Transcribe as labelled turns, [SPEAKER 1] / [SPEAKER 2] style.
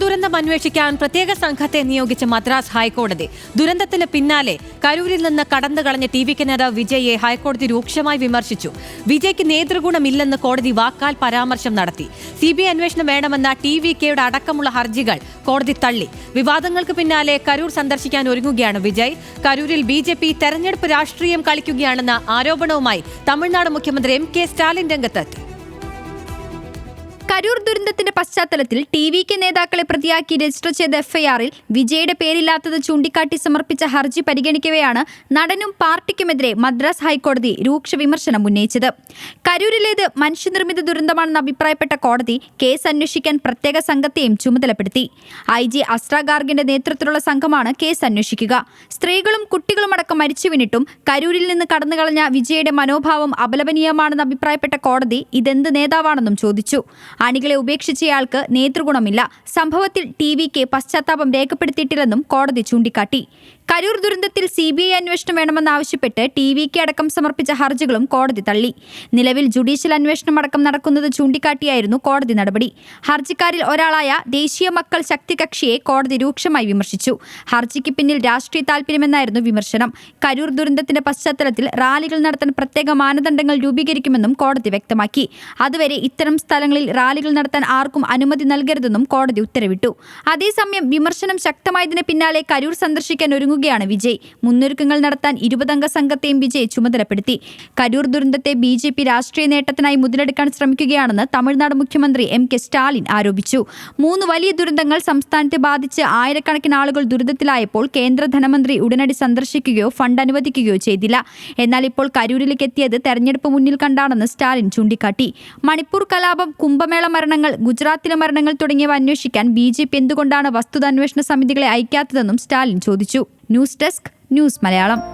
[SPEAKER 1] ദുരന്തം അന്വേഷിക്കാൻ പ്രത്യേക സംഘത്തെ നിയോഗിച്ച മദ്രാസ് ഹൈക്കോടതി. ദുരന്തത്തിന് പിന്നാലെ കരൂരിൽ നിന്ന് കടന്നു കളഞ്ഞ ടി വിക്ക് നേതാവ് വിജയെ ഹൈക്കോടതി രൂക്ഷമായി വിമർശിച്ചു. വിജയ്ക്ക് നേതൃഗുണമില്ലെന്ന് കോടതി വാക്കാൽ പരാമർശം നടത്തി. സി ബി ഐ അന്വേഷണം വേണമെന്ന ടി വി കെയുടെ അടക്കമുള്ള ഹർജികൾ കോടതി തള്ളി. വിവാദങ്ങൾക്ക് പിന്നാലെ കരൂർ സന്ദർശിക്കാൻ ഒരുങ്ങുകയാണ് വിജയ്. കരൂരിൽ ബി ജെ പി തെരഞ്ഞെടുപ്പ് രാഷ്ട്രീയം കളിക്കുകയാണെന്ന ആരോപണവുമായി തമിഴ്നാട് മുഖ്യമന്ത്രി എം കെ സ്റ്റാലിൻ രംഗത്തെത്തി.
[SPEAKER 2] കരൂർ ദുരന്തത്തിന്റെ പശ്ചാത്തലത്തിൽ ടി വി കെ നേതാക്കളെ പ്രതിയാക്കി രജിസ്റ്റർ ചെയ്ത എഫ്ഐആറിൽ വിജയുടെ പേരില്ലാത്തത് ചൂണ്ടിക്കാട്ടി സമർപ്പിച്ച ഹർജി പരിഗണിക്കവെയാണ് നടനും പാർട്ടിക്കുമെതിരെ മദ്രാസ് ഹൈക്കോടതി രൂക്ഷ വിമർശനം ഉന്നയിച്ചത്. കരൂരിലേത് മനുഷ്യനിർമ്മിത ദുരന്തമാണെന്ന് അഭിപ്രായപ്പെട്ട കോടതി കേസ് അന്വേഷിക്കാൻ പ്രത്യേക സംഘത്തെയും ചുമതലപ്പെടുത്തി. ഐ ജി അസ്ട്രാഗാർഗിന്റെ നേതൃത്വത്തിലുള്ള സംഘമാണ് കേസ് അന്വേഷിക്കുക. സ്ത്രീകളും കുട്ടികളുമടക്കം മരിച്ചു വീണിട്ടും കരൂരിൽ നിന്ന് കടന്നുകളഞ്ഞ വിജയുടെ മനോഭാവം അപലപനീയമാണെന്ന് അഭിപ്രായപ്പെട്ട കോടതി ഇതെന്ത് നേതാവാണെന്നും ചോദിച്ചു. അണികളെ ഉപേക്ഷിച്ചയാൾക്ക് നേതൃഗുണമില്ല. സംഭവത്തിൽ ടി വി കെ പശ്ചാത്താപം രേഖപ്പെടുത്തിയിട്ടില്ലെന്നും കോടതി ചൂണ്ടിക്കാട്ടി. കരൂർ ദുരന്തത്തിൽ സി ബി ഐ അന്വേഷണം വേണമെന്നാവശ്യപ്പെട്ട് ടി വി കെ അടക്കം സമർപ്പിച്ച ഹർജികളും കോടതി തള്ളി. നിലവിൽ ജുഡീഷ്യൽ അന്വേഷണം അടക്കം നടക്കുന്നത് ചൂണ്ടിക്കാട്ടിയായിരുന്നു കോടതി നടപടി. ഹർജിക്കാരിൽ ഒരാളായ ദേശീയ മക്കൾ ശക്തി കക്ഷിയെ കോടതി രൂക്ഷമായി വിമർശിച്ചു. ഹർജിക്ക് പിന്നിൽ രാഷ്ട്രീയ താൽപര്യമെന്നായിരുന്നു വിമർശനം. കരൂർ ദുരന്തത്തിന്റെ പശ്ചാത്തലത്തിൽ റാലികൾ നടത്താൻ പ്രത്യേക മാനദണ്ഡങ്ങൾ രൂപീകരിക്കുമെന്നും കോടതി വ്യക്തമാക്കി. അതുവരെ ഇത്തരം സ്ഥലങ്ങളിൽ റാലികൾ നടത്താൻ ആർക്കും അനുമതി നൽകരുതെന്നും കോടതി ഉത്തരവിട്ടു. അതേസമയം വിമർശനം ശക്തമായതിന് പിന്നാലെ കരൂർ സന്ദർശിക്കാൻ ഒരുങ്ങുകയാണ് വിജയ്. മുന്നൊരുക്കങ്ങൾ നടത്താൻ ഇരുപതംഗ സംഘത്തെയും വിജയ് ചുമതലപ്പെടുത്തി. കരൂർ ദുരന്തത്തെ ബി ജെ പി രാഷ്ട്രീയ നേട്ടത്തിനായി മുതലെടുക്കാൻ ശ്രമിക്കുകയാണെന്ന് തമിഴ്നാട് മുഖ്യമന്ത്രി എം കെ സ്റ്റാലിൻ ആരോപിച്ചു. മൂന്ന് വലിയ ദുരന്തങ്ങൾ സംസ്ഥാനത്തെ ബാധിച്ച് ആയിരക്കണക്കിന് ആളുകൾ ദുരിതത്തിലായപ്പോൾ കേന്ദ്ര ധനമന്ത്രി ഉടനടി സന്ദർശിക്കുകയോ ഫണ്ട് അനുവദിക്കുകയോ ചെയ്തില്ല. എന്നാൽ ഇപ്പോൾ കരൂരിലേക്ക് എത്തിയത് തെരഞ്ഞെടുപ്പ് മുന്നിൽ കണ്ടാണെന്ന് സ്റ്റാലിൻ ചൂണ്ടിക്കാട്ടി. മണിപ്പൂർ കലാപം കുംഭമേള മരണങ്ങൾ ഗുജറാത്തിലെ മരണങ്ങൾ തുടങ്ങിയവ അന്വേഷിക്കാൻ ബി ജെ പി എന്തുകൊണ്ടാണ് വസ്തുതാന്വേഷണ സമിതികളെ അയക്കാത്തതെന്നും സ്റ്റാലിൻ ചോദിച്ചു. News desk news Malayalam.